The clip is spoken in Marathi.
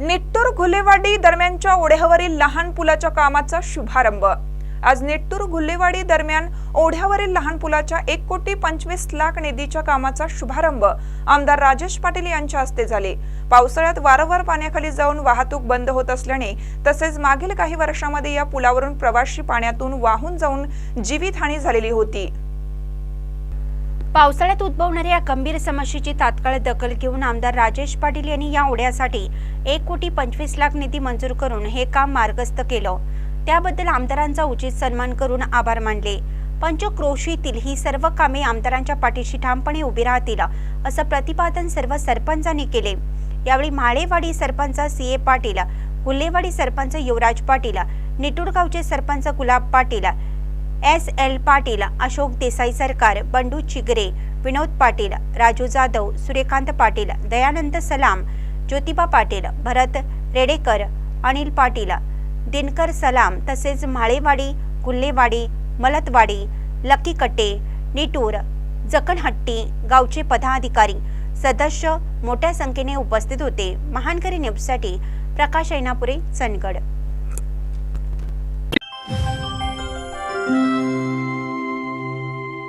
निट्टूर घुलेवाडी दरम्यानच्या ओढ्यावरील लहान पुलाच्या कामाचा शुभारंभ. आज निट्टूर घुलेवाडी दरम्यान ओढ्यावरील लहान पुलाच्या एक कोटी पंचवीस लाख निधीच्या कामाचा शुभारंभ आमदार राजेश पाटील यांच्या हस्ते झाले. पावसाळ्यात वारंवार पाण्याखाली जाऊन वाहतूक बंद होत असल्याने तसेच मागील काही वर्षामध्ये या पुलावरून प्रवाशी पाण्यातून वाहून जाऊन जीवितहानी झालेली होती. पावसाळ्यात उद्भवणाऱ्या या गंभीर समस्येची तात्काळ दखल घेऊन आमदार राजेश पाटील यांनी या ओढ्यासाठी एक कोटी पंचवीस लाख निधी मंजूर करून हे काम मार्गस्थ केलं. त्याबद्दल आमदारांचा उचित सन्मान करून आभार मानले. पंचक्रोशीतील ही सर्व कामे आमदारांच्या पाठीशी ठामपणे उभी राहतील असं प्रतिपादन सर्व सरपंचांनी केले. यावेळी माळेवाडी सरपंच सी ए पाटील गुल्लेवाडी सरपंच युवराज पाटील निटूरगावचे सरपंच गुलाब पाटील एस एल पाटील अशोक देसाई सरकार बंडू चिगरे विनोद पाटील राजू जाधव सूर्यकांत पाटील दयानंद सलाम ज्योतिबा पाटील भरत रेडेकर अनिल पाटील दिनकर सलाम तसेच माळेवाडी गुल्लेवाडी मलतवाडी लकी कट्टे निटूर जकणहट्टी गावचे पदाधिकारी सदस्य मोठ्या संख्येने उपस्थित होते. महानकरी न्यूजसाठी प्रकाश ऐनापुरे चंदगड.